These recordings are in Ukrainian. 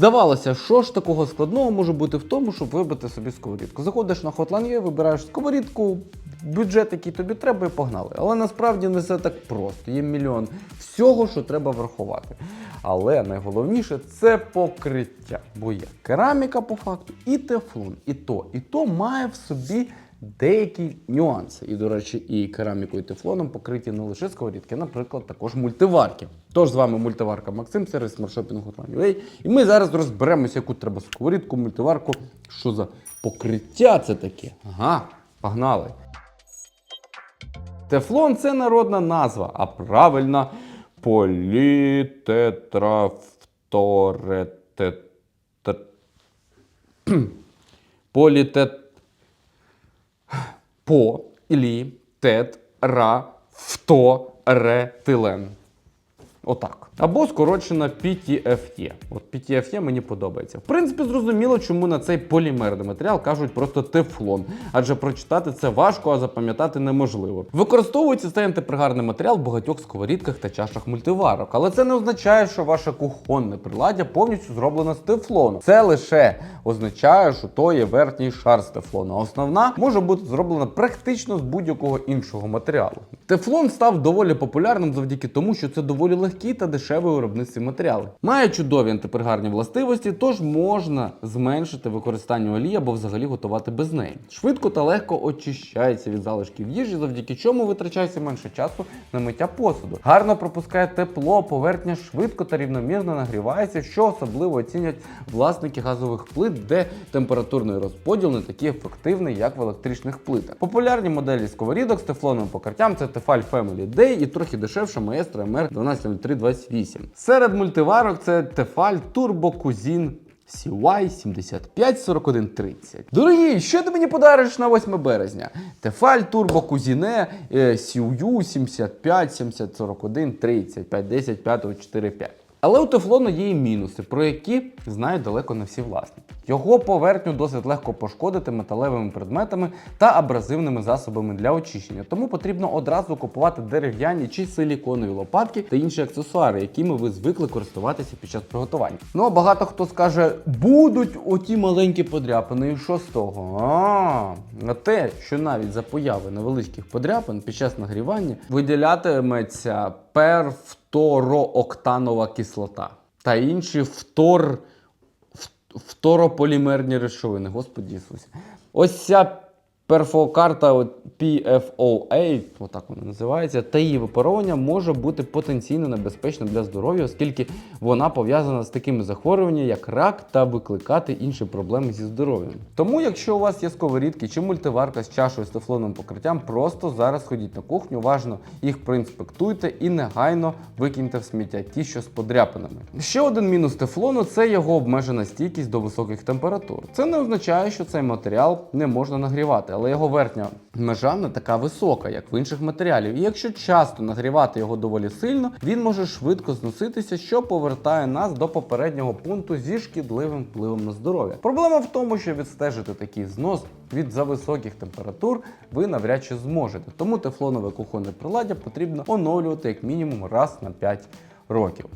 Здавалося, що ж такого складного може бути в тому, щоб вибити собі сковорідку. Заходиш на Hotline.ua, вибираєш сковорідку, бюджет, який тобі треба, і погнали. Але насправді не все так просто. Є мільйон всього, що треба врахувати. Але найголовніше це покриття. Бо є кераміка по факту і тефлон. І то, і то має в собі деякі нюанси. І, до речі, і керамікою і тефлоном покриті не лише сковорідки, наприклад, також мультиварки. Тож з вами мультиварка Максим, сервіс смаршопінгу Hotline.ua. І ми зараз розберемося, яку треба сковорідку, мультиварку, що за покриття це таке. Ага, погнали. Тефлон це народна назва, а правильна політетрафторете. Політет. По ретилен. Отак. Або скорочена PTFE. От PTFE мені подобається. В принципі, зрозуміло, чому на цей полімерний матеріал кажуть просто тефлон, адже прочитати це важко, а запам'ятати неможливо. Використовується цей антипригарний матеріал в багатьох сковорідках та чашах мультиварок, але це не означає, що ваше кухонне приладдя повністю зроблено з тефлону. Це лише означає, що то є верхній шар з тефлону. А основна може бути зроблена практично з будь-якого іншого матеріалу. Тефлон став доволі популярним завдяки тому, що це доволі легкі та дешеві виробництві матеріали. Має чудові антипригарні властивості, тож можна зменшити використання олії або взагалі готувати без неї. Швидко та легко очищається від залишків їжі, завдяки чому витрачається менше часу на миття посуду. Гарно пропускає тепло, поверхня швидко та рівномірно нагрівається, що особливо оцінять власники газових плит, де температурний розподіл не такий ефективний, як в електричних плитах. Популярні моделі сковорідок з тефлоновим покриттям це Tefal Family Day і трохи дешевше Maestro MR 120328. Серед мультиварок це Tefal Cuisine CY 754130. Дорогі, що ти мені подариш на 8 березня? Tefal Turbo Cuisine е, CU 75 7041 30 510 5 45. Але у тефлону є і мінуси, про які знають далеко не всі власники. Його поверхню досить легко пошкодити металевими предметами та абразивними засобами для очищення, тому потрібно одразу купувати дерев'яні чи силіконові лопатки та інші аксесуари, якими ви звикли користуватися під час приготування. Ну а багато хто скаже, будуть оті маленькі подряпини, і що з того? На те, що навіть за появи невеличких подряпин під час нагрівання виділятиметься перфторооктанова кислота та інші втор, фторополімерні речовини. Господі Ісусі. Ось ця перфокарта PFOA, отак вона називається, та її випаровування може бути потенційно небезпечним для здоров'я, оскільки вона пов'язана з такими захворюваннями, як рак, та викликати інші проблеми зі здоров'ям. Тому, якщо у вас є сковорідки чи мультиварка з чашою з тефлоновим покриттям, просто зараз ходіть на кухню, уважно їх проінспектуйте і негайно викиньте в сміття ті, що з подряпинами. Ще один мінус тефлону це його обмежена стійкість до високих температур. Це не означає, що цей матеріал не можна нагрівати, але його верхня межа не така висока, як в інших матеріалів. І якщо часто нагрівати його доволі сильно, він може швидко зноситися, що повертає нас до попереднього пункту зі шкідливим впливом на здоров'я. Проблема в тому, що відстежити такий знос від зависоких температур ви навряд чи зможете. Тому тефлонове кухонне приладдя потрібно оновлювати як мінімум раз на 5 років.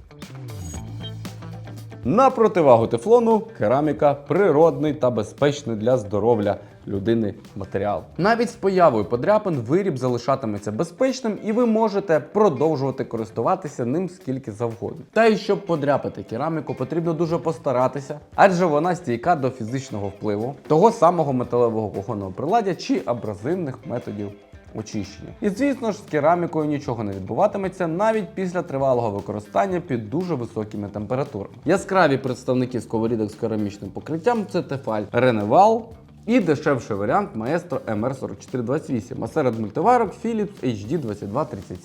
На противагу тефлону кераміка природний та безпечний для здоров'я людини матеріал. Навіть з появою подряпин виріб залишатиметься безпечним, і ви можете продовжувати користуватися ним скільки завгодно. Та й щоб подряпати кераміку, потрібно дуже постаратися, адже вона стійка до фізичного впливу того самого металевого кухонного приладдя чи абразивних методів очищення. І звісно ж, з керамікою нічого не відбуватиметься навіть після тривалого використання під дуже високими температурами. Яскраві представники сковорідок з керамічним покриттям це Tefal Reneval, і дешевший варіант Maestro MR4428, а серед мультиварок Philips HD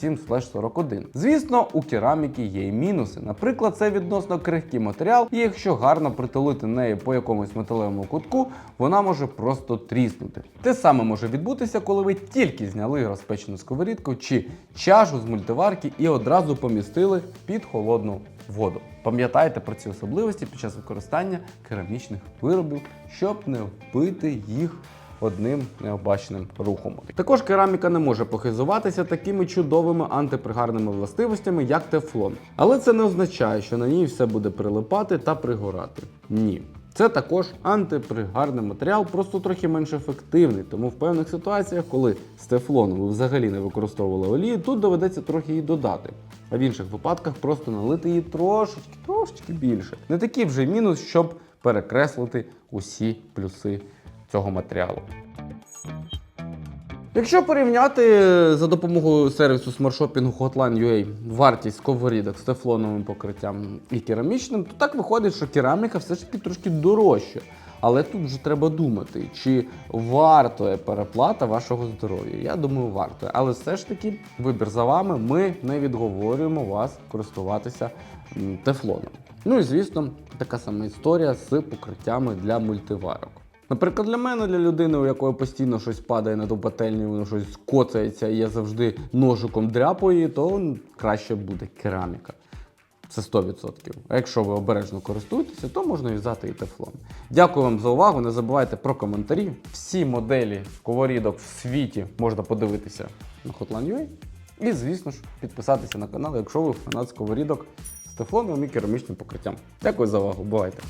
2237-41. Звісно, у кераміки є й мінуси. Наприклад, це відносно крихкий матеріал, і якщо гарно притулити неї по якомусь металевому кутку, вона може просто тріснути. Те саме може відбутися, коли ви тільки зняли розпечену сковорідку чи чашу з мультиварки і одразу помістили під холодну воду. Пам'ятайте про ці особливості під час використання керамічних виробів, щоб не вбити їх одним необачним рухом. Також кераміка не може похизуватися такими чудовими антипригарними властивостями, як тефлон. Але це не означає, що на ній все буде прилипати та пригорати. Ні. Це також антипригарний матеріал, просто трохи менш ефективний. Тому в певних ситуаціях, коли з тефлону ви взагалі не використовували олію, тут доведеться трохи її додати. А в інших випадках просто налити її трошечки, трошечки більше. Не такий вже мінус, щоб перекреслити усі плюси цього матеріалу. Якщо порівняти за допомогою сервісу смарт-шопінгу Hotline.ua вартість сковорідок з тефлоновим покриттям і керамічним, то так виходить, що кераміка все ж таки трошки дорожча. Але тут вже треба думати, чи вартує переплата вашого здоров'я. Я думаю, вартує. Але все ж таки, вибір за вами. Ми не відговорюємо вас користуватися тефлоном. Ну і звісно, така сама історія з покриттями для мультиварок. Наприклад, для мене, для людини, у якої постійно щось падає на ту пательню, воно щось коцається, і я завжди ножиком дряпаю її, то краще буде кераміка. Це 100%. А якщо ви обережно користуєтеся, то можна в'язати і тефлон. Дякую вам за увагу. Не забувайте про коментарі. Всі моделі сковорідок в світі можна подивитися на Hotline.ua. І, звісно ж, підписатися на канал, якщо ви фанат сковорідок з тефлоновим і керамічним покриттям. Дякую за увагу. Бувайте!